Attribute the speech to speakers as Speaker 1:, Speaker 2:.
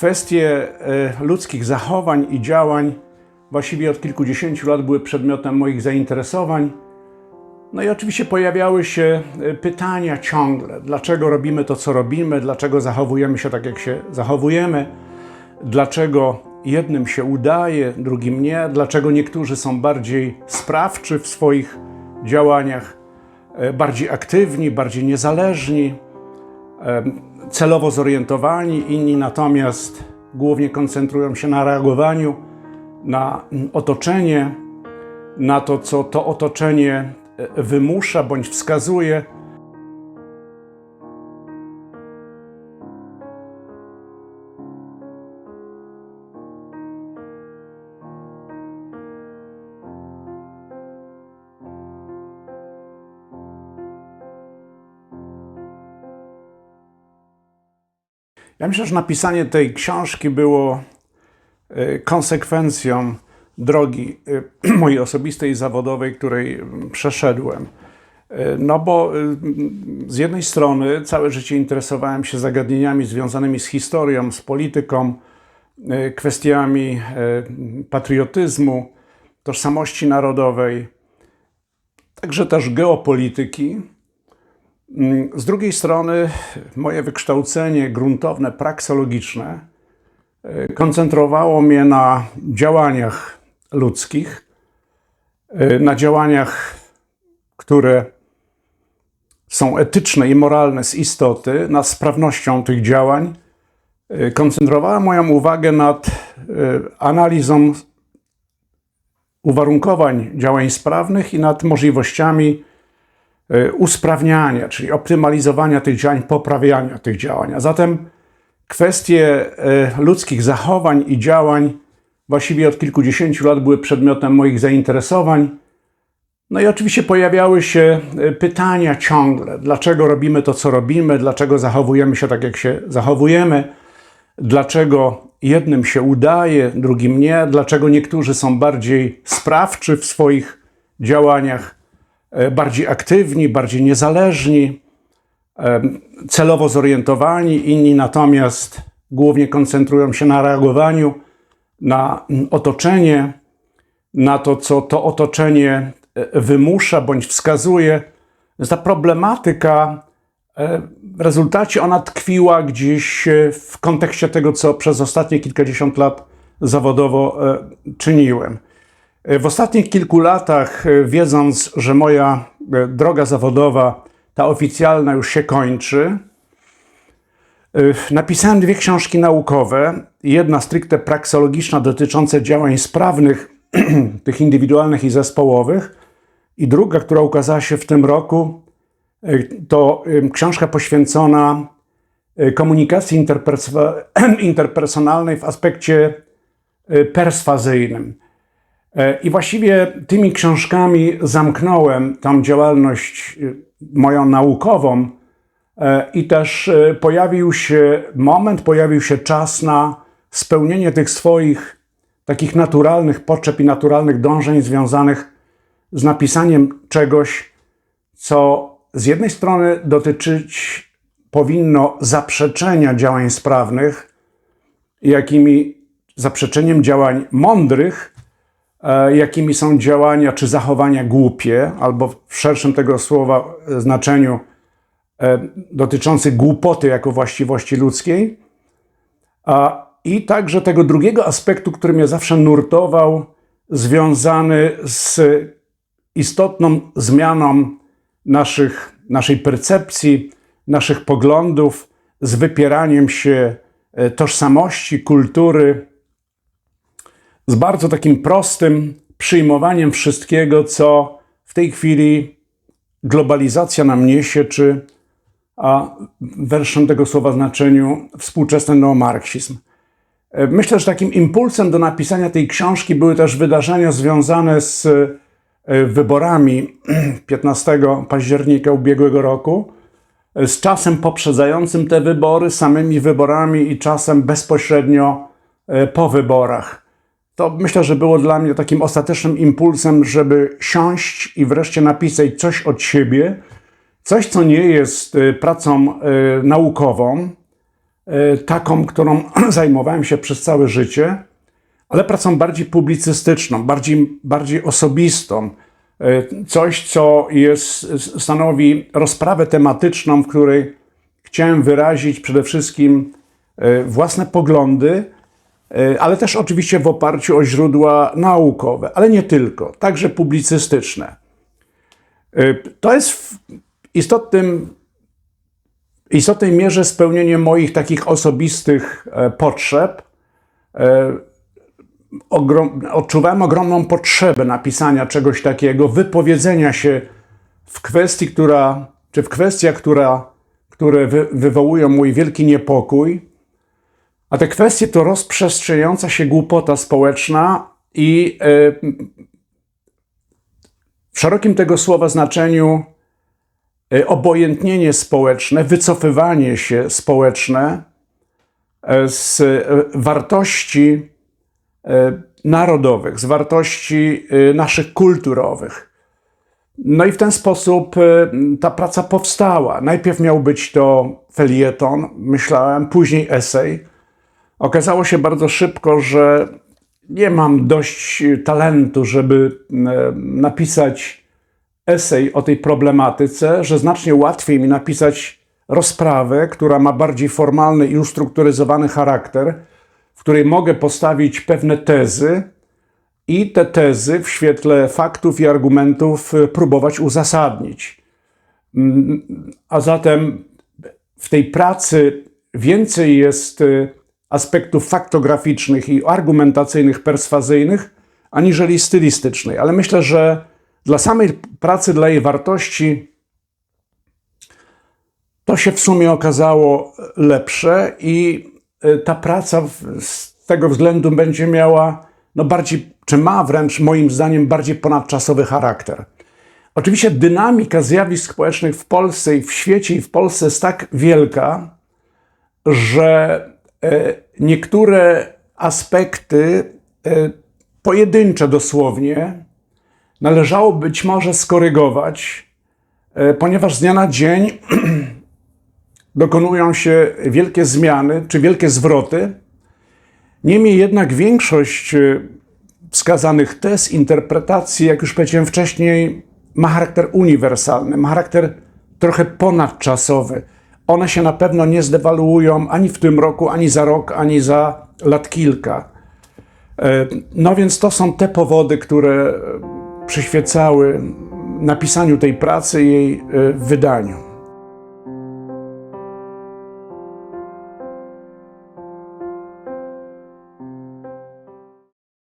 Speaker 1: Kwestie e, ludzkich zachowań i działań właściwie od kilkudziesięciu lat były przedmiotem moich zainteresowań. No i oczywiście pojawiały się e, pytania ciągle, dlaczego robimy to, co robimy, dlaczego zachowujemy się tak, jak się zachowujemy, dlaczego jednym się udaje, drugim nie, dlaczego niektórzy są bardziej sprawczy w swoich działaniach, e, bardziej aktywni, bardziej niezależni, celowo zorientowani, inni natomiast głównie koncentrują się na reagowaniu na otoczenie, na to, co to otoczenie e, wymusza bądź wskazuje. Ja myślę, że napisanie tej książki było e, konsekwencją drogi e, mojej osobistej i zawodowej, której mm, przeszedłem. E, No bo z jednej strony całe życie interesowałem się zagadnieniami związanymi z historią, z polityką, kwestiami patriotyzmu, tożsamości narodowej, także też geopolityki. Mm, Z drugiej strony moje wykształcenie gruntowne, praksologiczne y, koncentrowało mnie na działaniach ludzkich, y, na działaniach, które są etyczne i moralne z istoty, nad sprawnością tych działań. Y, Koncentrowałem moją uwagę nad analizą uwarunkowań działań sprawnych i nad możliwościami usprawniania, czyli optymalizowania tych działań, poprawiania tych działań. A zatem kwestie y, ludzkich zachowań i działań właściwie od kilkudziesięciu lat były przedmiotem moich zainteresowań. No i oczywiście pojawiały się y, pytania ciągle, dlaczego robimy to, co robimy, dlaczego zachowujemy się tak, jak się zachowujemy, dlaczego jednym się udaje, drugim nie, dlaczego niektórzy są bardziej sprawczy w swoich działaniach, e, bardziej aktywni, bardziej niezależni, em, celowo zorientowani, inni natomiast głównie koncentrują się na reagowaniu na mm, otoczenie, na to, co to otoczenie e, wymusza bądź wskazuje. Ta problematyka e, w rezultacie ona tkwiła gdzieś e, w kontekście tego, co przez ostatnie kilkadziesiąt lat zawodowo e, czyniłem. E, W ostatnich kilku latach, e, wiedząc, że moja e, droga zawodowa, ta oficjalna, już się kończy, napisałem dwie książki naukowe. Jedna stricte praksologiczna, dotycząca działań sprawnych, tych indywidualnych i zespołowych, i druga, która ukazała się w tym roku, to książka poświęcona komunikacji interperso- interpersonalnej w aspekcie perswazyjnym. E, I właściwie tymi książkami zamknąłem tą działalność e, moją naukową e, i też pojawił się moment, pojawił się czas na spełnienie tych swoich takich naturalnych potrzeb i naturalnych dążeń związanych z napisaniem czegoś, co z jednej strony dotyczyć powinno zaprzeczenia działań sprawnych, jakimi zaprzeczeniem działań mądrych, jakimi są działania czy zachowania głupie, albo w szerszym tego słowa e, znaczeniu e, dotyczące głupoty jako właściwości ludzkiej, i także tego drugiego aspektu, który mnie zawsze nurtował, związany z istotną zmianą naszych, naszej percepcji, naszych poglądów, z wypieraniem się e, tożsamości, kultury, z bardzo takim prostym przyjmowaniem wszystkiego, co w tej chwili globalizacja nam niesie, czy a w tego słowa znaczeniu współczesny neomarksizm. E, Myślę, że takim impulsem do napisania tej książki były też wydarzenia związane z e, wyborami 15 października ubiegłego roku, e, z czasem poprzedzającym te wybory, samymi wyborami i czasem bezpośrednio po wyborach. To myślę, że było dla mnie takim ostatecznym impulsem, żeby siąść i wreszcie napisać coś od siebie, coś, co nie jest e, pracą e, naukową, e, taką, którą zajmowałem się przez całe życie, ale pracą bardziej publicystyczną, bardziej, bardziej osobistą. Coś, co jest, stanowi rozprawę tematyczną, w której chciałem wyrazić przede wszystkim własne poglądy, ale też oczywiście w oparciu o źródła naukowe, ale nie tylko, także publicystyczne. E, To jest w istotnym, istotnej mierze spełnienie moich takich osobistych e, potrzeb. E, Ogrom, odczuwałem ogromną potrzebę napisania czegoś takiego, wypowiedzenia się w kwestii, która, czy w kwestiach, która, które wy, wywołują mój wielki niepokój. A te kwestie to rozprzestrzeniająca się głupota społeczna i e, w szerokim tego słowa znaczeniu e, obojętnienie społeczne, wycofywanie się społeczne e, z wartości narodowych, z wartości naszych kulturowych. No i w ten sposób ta praca powstała. Najpierw miał być to felieton, myślałem, później esej. Okazało się bardzo szybko, że nie mam dość talentu, żeby e, napisać esej o tej problematyce, że znacznie łatwiej mi napisać rozprawę, która ma bardziej formalny i ustrukturyzowany charakter, w której mogę postawić pewne tezy i te tezy w świetle faktów i argumentów e, próbować uzasadnić. Mm, A zatem w tej pracy więcej jest e, aspektów faktograficznych i argumentacyjnych, perswazyjnych, aniżeli stylistycznej. Ale myślę, że dla samej pracy, dla jej wartości, to się w sumie okazało lepsze i y, ta praca z tego względu będzie miała, no bardziej, czy ma wręcz moim zdaniem bardziej ponadczasowy charakter. Oczywiście dynamika zjawisk społecznych w Polsce i w świecie i w Polsce jest tak wielka, że niektóre aspekty, e, pojedyncze dosłownie, należało być może skorygować, e, ponieważ z dnia na dzień dokonują się wielkie zmiany czy wielkie zwroty. Niemniej jednak większość e, wskazanych tez, interpretacji, jak już powiedziałem wcześniej, ma charakter uniwersalny, ma charakter trochę ponadczasowy. One się na pewno nie zdewaluują ani w tym roku, ani za rok, ani za lat kilka. E, No więc to są te powody, które przyświecały napisaniu tej pracy i jej e, wydaniu.